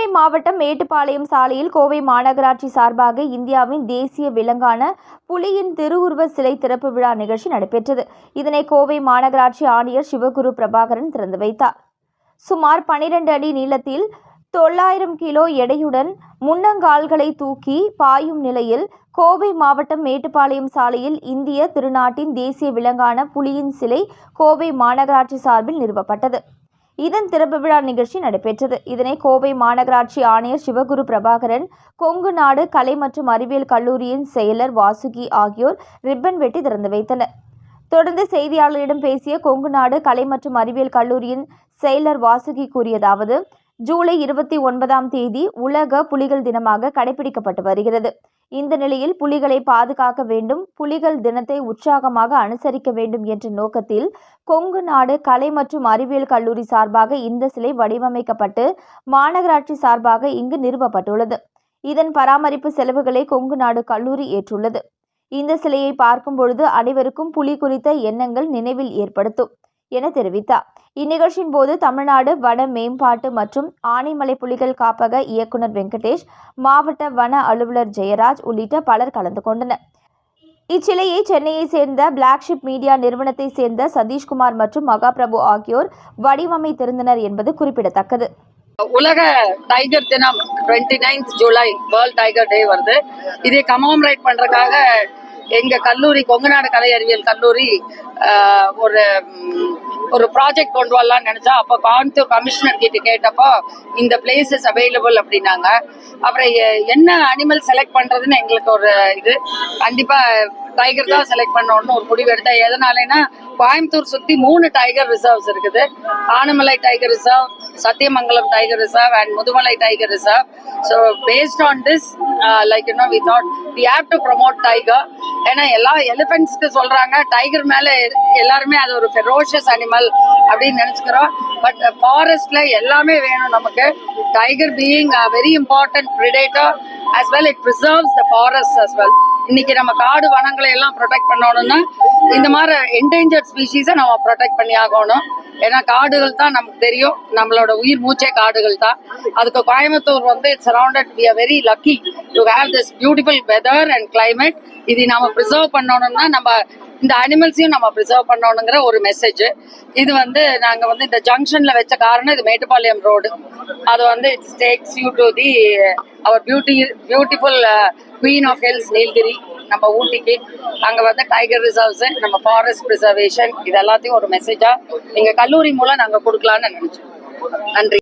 கோவை மாவட்டம் மேட்டுப்பாளையம் சாலையில் கோவை மாநகராட்சி சார்பாக இந்தியாவின் தேசிய விலங்கான புலியின் திருவுருவ சிலை திறப்பு விழா நிகழ்ச்சி நடைபெற்றது. இதனை கோவை மாநகராட்சி ஆணையர் சிவகுரு பிரபாகரன் திறந்து வைத்தார். சுமார் 12 அடி நீளத்தில் தொள்ளாயிரம் கிலோ எடையுடன் முன்னங்கால்களை தூக்கி பாயும் நிலையில் கோவை மாவட்டம் மேட்டுப்பாளையம் சாலையில் இந்திய திருநாட்டின் தேசிய விலங்கான புலியின் சிலை கோவை மாநகராட்சி சார்பில் நிறுவப்பட்டது. இதன் திறப்பு விழா நிகழ்ச்சி நடைபெற்றது. இதனை கோவை மாநகராட்சி ஆணையர் சிவகுரு பிரபாகரன் கொங்கு நாடு கலை மற்றும் அறிவியல் கல்லூரியின் செயலர் வாசுகி ஆகியோர் ரிப்பன் வெட்டி திறந்து வைத்தனர். தொடர்ந்து செய்தியாளர்களிடம் பேசிய கொங்கு நாடு கலை மற்றும் அறிவியல் கல்லூரியின் செயலர் வாசுகி கூறியதாவது ஜூலை இருபத்தி ஒன்பதாம் தேதி உலக புலிகள் தினமாக கடைபிடிக்கப்பட்டு வருகிறது. இந்த நிலையில் புலிகளை பாதுகாக்க வேண்டும் புலிகள் தினத்தை உற்சாகமாக அனுசரிக்க வேண்டும் என்ற நோக்கத்தில் கொங்கு நாடு கலை மற்றும் அறிவியல் கல்லூரி சார்பாக இந்த சிலை வடிவமைக்கப்பட்டு மாநகராட்சி சார்பாக இங்கு நிறுவப்பட்டுள்ளது. இதன் பராமரிப்பு செலவுகளை கொங்கு நாடு கல்லூரி ஏற்றுள்ளது. இந்த சிலையை பார்க்கும் பொழுது அனைவருக்கும் புலி குறித்த எண்ணங்கள் நினைவில் ஏற்படுத்தும். என தெரிவித்தார். இந்நிகழ்ச்சியின் போது தமிழ்நாடு வன மேம்பாட்டு மற்றும் ஆனைமலை புலிகள் காப்பக இயக்குனர் வெங்கடேஷ் மாவட்ட வன அலுவலர் ஜெயராஜ் உள்ளிட்ட பலர் கலந்து கொண்டனர். இச்சிலையை சென்னையை சேர்ந்த பிளாக்ஷிப் மீடியா நிறுவனத்தை சேர்ந்த சதீஷ்குமார் மற்றும் மகாபிரபு ஆகியோர் வடிவமைத்திருந்தனர் என்பது குறிப்பிடத்தக்கது. உலக டைகர் தினம் 29th July world tiger day வருது. இதை கமாமரேட் பண்றதுக்காக எங்க கல்லூரி கொங்குநாடு கலை அறிவியல் கல்லூரி ஒரு ஒரு ப்ராஜெக்ட் கொண்டு வரலாம்னு நினைச்சா அப்போ கோயம்புத்தூர் கமிஷனர் கிட்ட கேட்டப்போ இந்த பிளேசஸ் அவைலபிள் அப்படின்னாங்க. அப்புறம் என்ன அனிமல் செலக்ட் பண்றதுன்னு எங்களுக்கு ஒரு இது. கண்டிப்பா டைகர் தான் செலக்ட் பண்ணணும்னு ஒரு முடிவு எடுத்தேன் எதனாலனா கோயம்புத்தூர் சுத்தி மூணு டைகர் ரிசர்வ்ஸ் இருக்குது. Anamalai tiger reserve Sathyamangalam tiger reserve and Mudumalai tiger reserve so based on this like you know we thought we have to promote tiger ஏன்னா எல்லா எலிஃபென்ட்ஸ்க்கு சொல்றாங்க டைகர் மேல எல்லாருமே அது ஒரு ஃபெரோஷியஸ் அனிமல் அப்படின்னு நினைச்சுக்கிறோம். பட் ஃபாரஸ்ட்ல uh, எல்லாமே வேணும் நமக்கு. Tiger being a very important predator as well it preserves the forests as well. இன்னைக்கு நம்ம காடு வனங்களை எல்லாம் ப்ரொடெக்ட் பண்ணணும்னா இந்த மாதிரி என்டேஞ்சர்ட் ஸ்பீஷீஸை நம்ம ப்ரொடெக்ட் பண்ணி ஆகணும். ஏன்னா காடுகள் தான் நமக்கு தெரியும். நம்மளோட உயிர் மூச்சே காடுகள் தான். அதுக்கு கோயம்புத்தூர் வந்து it's surrounded we are very lucky to have this beautiful weather and climate இதை நாம ப்ரிசர்வ் பண்ணணும்னா நம்ம இந்த அனிமல்ஸையும் நம்ம ப்ரிசர்வ் பண்ணணுங்கிற ஒரு மெசேஜ் இது வந்து நாங்க வந்து இந்த ஜங்ஷன்ல வச்ச காரணம் இது மேட்டுப்பாளையம் ரோடு அது வந்து it's takes you to the our beauty beautiful queen of hills Nilgiri நம்ம ஊட்டிக்கு. அங்க வந்து டைகர் ரிசர்வ்ஸ் நம்ம ஃபாரஸ்ட் ப்ரிசர்வேஷன் இது எல்லாத்தையும் ஒரு மெசேஜா எங்க கல்லூரி மூலம் நாங்க கொடுக்கலாம்னு நினைச்சோம். நன்றி.